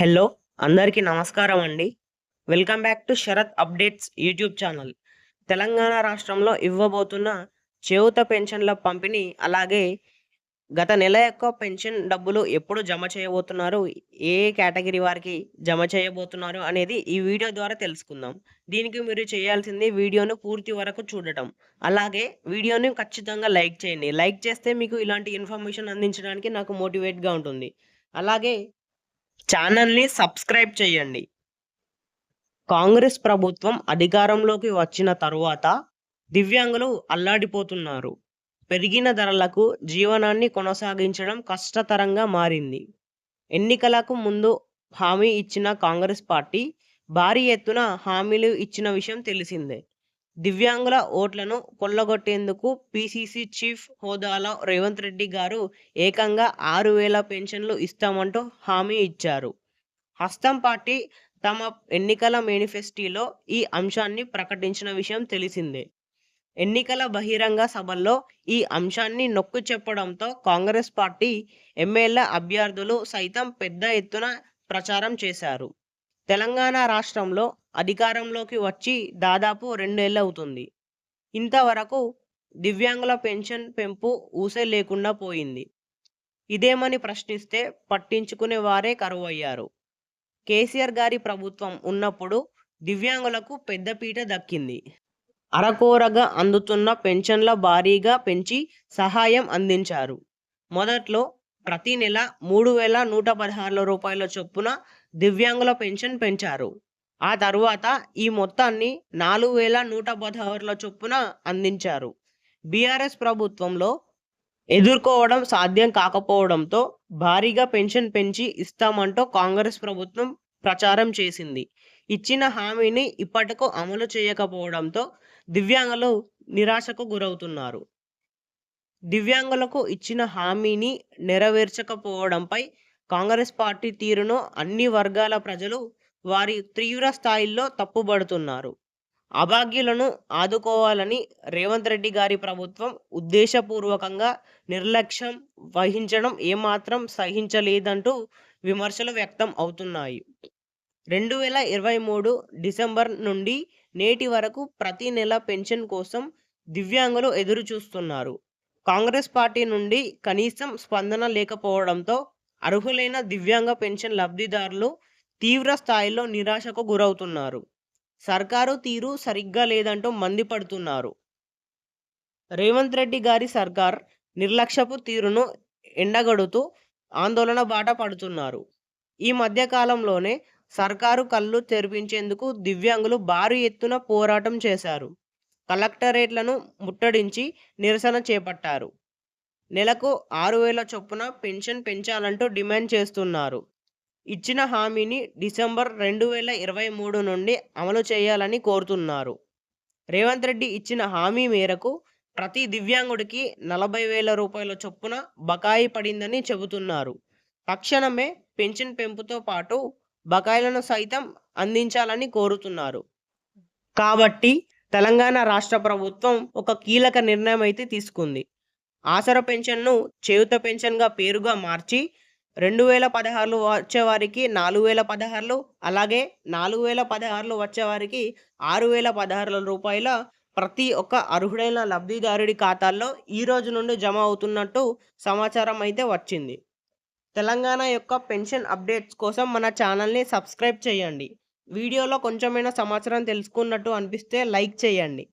Hello అందరికీ నమస్కారం అండి. Welcome back to Sharath updates YouTube channel. Telangana రాష్ట్రంలో ఇవ్వబోతున్న చేయూత పెన్షన్ల పంపిణీ అలాగే గత నెల యొక్క పెన్షన్ డబ్బులు ఎప్పుడు జమ చేయబోతున్నారు ఏ ఏ కేటగిరీ వారికి జమ చేయబోతున్నారు అనేది ఈ వీడియో ద్వారా తెలుసుకుందాం. దీనికి మీరు చేయాల్సింది వీడియోను పూర్తి వరకు చూడటం. అలాగే వీడియోని ఖచ్చితంగా లైక్ చేయండి. లైక్ చేస్తే మీకు ఇలాంటి ఇన్ఫర్మేషన్ అందించడానికి నాకు మోటివేట్గా ఉంటుంది. అలాగే ఛానల్ని సబ్స్క్రైబ్ చేయండి. కాంగ్రెస్ ప్రభుత్వం అధికారంలోకి వచ్చిన తరువాత దివ్యాంగులు అల్లాడిపోతున్నారు. పెరిగిన ధరలకు జీవనాన్ని కొనసాగించడం కష్టతరంగా మారింది. ఎన్నికలకు ముందు హామీ ఇచ్చిన కాంగ్రెస్ పార్టీ భారీ ఎత్తున హామీలు ఇచ్చిన విషయం తెలిసిందే. దివ్యాంగుల ఓట్లను కొల్లగొట్టేందుకు పిసిసి చీఫ్ హోదాలో రేవంత్ రెడ్డి గారు ఏకంగా ఆరు వేల పెన్షన్లు ఇస్తామంటూ హామీ ఇచ్చారు. హస్తం పార్టీ తమ ఎన్నికల మేనిఫెస్టీలో ఈ అంశాన్ని ప్రకటించిన విషయం తెలిసిందే. ఎన్నికల బహిరంగ సభల్లో ఈ అంశాన్ని నొక్కు చెప్పడంతో కాంగ్రెస్ పార్టీ ఎమ్మెల్యే అభ్యర్థులు సైతం పెద్ద ఎత్తున ప్రచారం చేశారు. తెలంగాణ రాష్ట్రంలో అధికారంలోకి వచ్చి దాదాపు రెండేళ్ళవుతుంది ఇంతవరకు దివ్యాంగుల పెన్షన్ పెంపు ఊసే లేకుండా పోయింది. ఇదేమని ప్రశ్నిస్తే పట్టించుకునే వారే కరువయ్యారు. కేసీఆర్ గారి ప్రభుత్వం ఉన్నప్పుడు దివ్యాంగులకు పెద్దపీట దక్కింది. అరకోరగా అందుతున్న పెన్షన్ల భారీగా పెంచి సహాయం అందించారు. మొదట్లో ప్రతి నెల మూడు వేల నూట పదహారు రూపాయల చొప్పున దివ్యాంగుల పెన్షన్ పెంచారు. ఆ తరువాత ఈ మొత్తాన్ని నాలుగు వేల నూట పదహారుల చొప్పున అందించారు. బీఆర్ఎస్ ప్రభుత్వంలో ఎదుర్కోవడం సాధ్యం కాకపోవడంతో భారీగా పెన్షన్ పెంచి ఇస్తామంటూ కాంగ్రెస్ ప్రభుత్వం ప్రచారం చేసింది. ఇచ్చిన హామీని ఇప్పటికు అమలు చేయకపోవడంతో దివ్యాంగులు నిరాశకు గురవుతున్నారు. దివ్యాంగులకు ఇచ్చిన హామీని నెరవేర్చకపోవడంపై కాంగ్రెస్ పార్టీ తీరును అన్ని వర్గాల ప్రజలు వారి తీవ్ర స్థాయిల్లో తప్పుబడుతున్నారు. అభాగ్యులను ఆదుకోవాలని రేవంత్ రెడ్డి గారి ప్రభుత్వం ఉద్దేశపూర్వకంగా నిర్లక్ష్యం వహించడం ఏమాత్రం సహించలేదంటూ విమర్శలు వ్యక్తం అవుతున్నాయి. రెండు వేల ఇరవై మూడు డిసెంబర్ నుండి నేటి వరకు ప్రతి నెల పెన్షన్ కోసం దివ్యాంగులు ఎదురు చూస్తున్నారు కాంగ్రెస్ పార్టీ నుండి కనీసం స్పందన లేకపోవడంతో అర్హులైన దివ్యాంగ పెన్షన్ లబ్ధిదారులు తీవ్ర స్థాయిలో నిరాశకు గురవుతున్నారు. సర్కారు తీరు సరిగ్గా లేదంటూ మండిపడుతున్నారు. రేవంత్ రెడ్డి గారి సర్కార్ నిర్లక్ష్యపు తీరును ఎండగడుతూ ఆందోళన బాట పడుతున్నారు. ఈ మధ్యకాలంలోనే సర్కారు కళ్ళు తెరిపించేందుకు దివ్యాంగులు భారీ ఎత్తున పోరాటం చేశారు. కలెక్టరేట్లను ముట్టడించి నిరసన చేపట్టారు. నెలకు ఆరు వేల చొప్పున పెన్షన్ పెంచాలంటూ డిమాండ్ చేస్తున్నారు. ఇచ్చిన హామీని డిసెంబర్ రెండు వేల ఇరవై మూడు నుండి అమలు చేయాలని కోరుతున్నారు. రేవంత్ రెడ్డి ఇచ్చిన హామీ మేరకు ప్రతి దివ్యాంగుడికి నలభై వేల రూపాయల చొప్పున బకాయి పడిందని చెబుతున్నారు. తక్షణమే పెన్షన్ పెంపుతో పాటు బకాయిలను సైతం అందించాలని కోరుతున్నారు. కాబట్టి తెలంగాణ రాష్ట్ర ప్రభుత్వం ఒక కీలక నిర్ణయం అయితే తీసుకుంది. ఆసర పెన్షన్ను చేయుత పెన్షన్గా పేరుగా మార్చి రెండు వేల పదహారులు వచ్చేవారికి నాలుగు వేల పదహారులు అలాగే నాలుగు వేల పదహారులు వచ్చేవారికి ఆరు వేల పదహారుల రూపాయల ప్రతి ఒక్క అర్హుడైన లబ్ధిదారుడి ఖాతాల్లో ఈ రోజు నుండి జమ అవుతున్నట్టు సమాచారం అయితే వచ్చింది. తెలంగాణ యొక్క పెన్షన్ అప్డేట్స్ కోసం మన ఛానల్ని సబ్స్క్రైబ్ చేయండి. వీడియోలో కొంచెమైనా సమాచారం తెలుసుకున్నట్టు అనిపిస్తే లైక్ చేయండి.